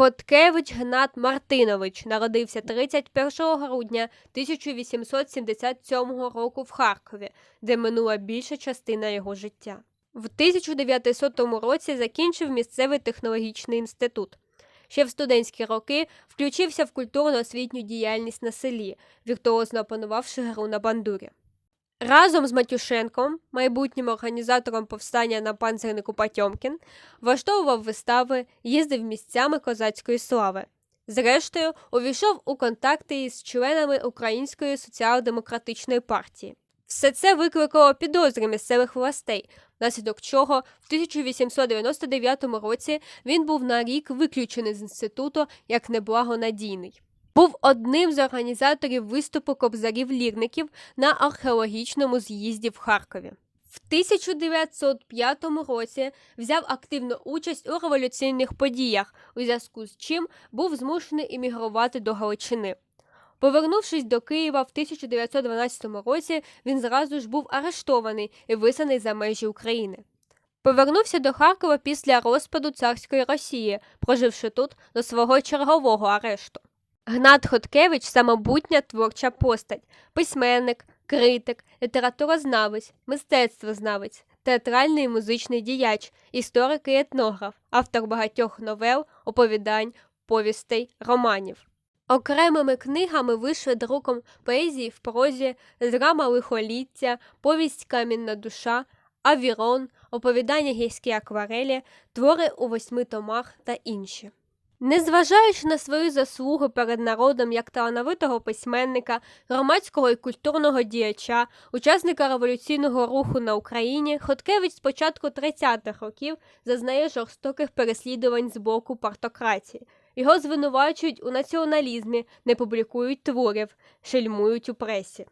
Хоткевич Гнат Мартинович народився 31 грудня 1877 року в Харкові, де минула більша частина його життя. В 1900 році закінчив місцевий технологічний інститут. Ще в студентські роки включився в культурно-освітню діяльність на селі, віртуозно опанувавши гру на бандурі. Разом з Матюшенком, майбутнім організатором повстання на панцернику Патьомкін, влаштовував вистави, їздив місцями козацької слави. Зрештою, увійшов у контакти із членами Української соціал-демократичної партії. Все це викликало підозри місцевих властей, внаслідок чого в 1899 році він був на рік виключений з інституту як неблагонадійний. Був одним з організаторів виступу кобзарів-лірників на археологічному з'їзді в Харкові. В 1905 році взяв активну участь у революційних подіях, у зв'язку з чим був змушений іммігрувати до Галичини. Повернувшись до Києва в 1912 році, він зразу ж був арештований і висаний за межі України. Повернувся до Харкова після розпаду царської Росії, проживши тут до свого чергового арешту. Гнат Хоткевич самобутня творча постать, письменник, критик, літературознавець, мистецтвознавець, театральний і музичний діяч, історик і етнограф, автор багатьох новел, оповідань, повістей, романів. Окремими книгами вийшли друком поезії в прозі, драма лихоліття, повість Камінна душа, Авірон, оповідання гірські акварелі, твори у восьми томах та інші. Незважаючи на свою заслугу перед народом як талановитого письменника, громадського і культурного діяча, учасника революційного руху на Україні, Хоткевич з початку 30-х років зазнає жорстоких переслідувань з боку партократії. Його звинувачують у націоналізмі, не публікують творів, шельмують у пресі.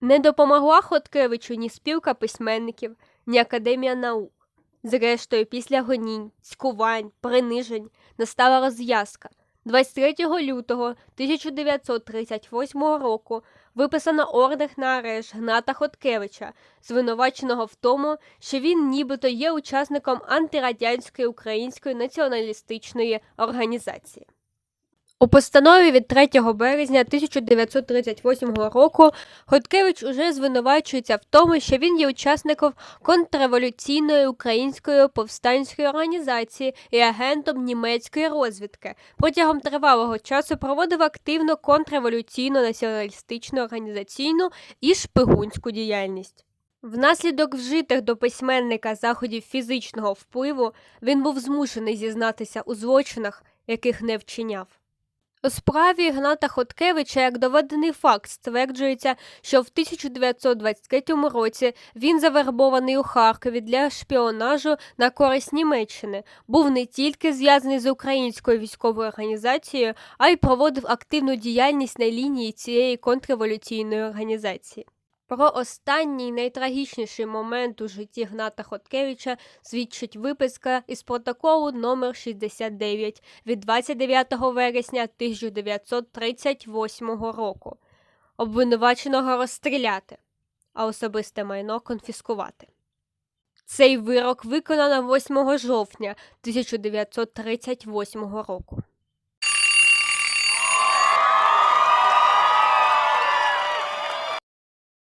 Не допомогла Хоткевичу ні спілка письменників, ні академія наук. Зрештою, після гонінь, цькувань, принижень настала розв'язка. 23 лютого 1938 року виписано ордер на арешт Гната Хоткевича, звинуваченого в тому, що він нібито є учасником антирадянської української націоналістичної організації. У постанові від 3 березня 1938 року Хоткевич уже звинувачується в тому, що він є учасником контрреволюційної української повстанської організації і агентом німецької розвідки. Протягом тривалого часу проводив активну контрреволюційну націоналістичну організаційну і шпигунську діяльність. Внаслідок вжитих до письменника заходів фізичного впливу він був змушений зізнатися у злочинах, яких не вчиняв. У справі Гната Хоткевича як доведений факт стверджується, що в 1923 році він завербований у Харкові для шпіонажу на користь Німеччини, був не тільки зв'язаний з українською військовою організацією, а й проводив активну діяльність на лінії цієї контрреволюційної організації. Про останній найтрагічніший момент у житті Гната Хоткевича свідчить виписка із протоколу номер 69 від 29 вересня 1938 року. Обвинуваченого розстріляти, а особисте майно конфіскувати. Цей вирок виконано 8 жовтня 1938 року.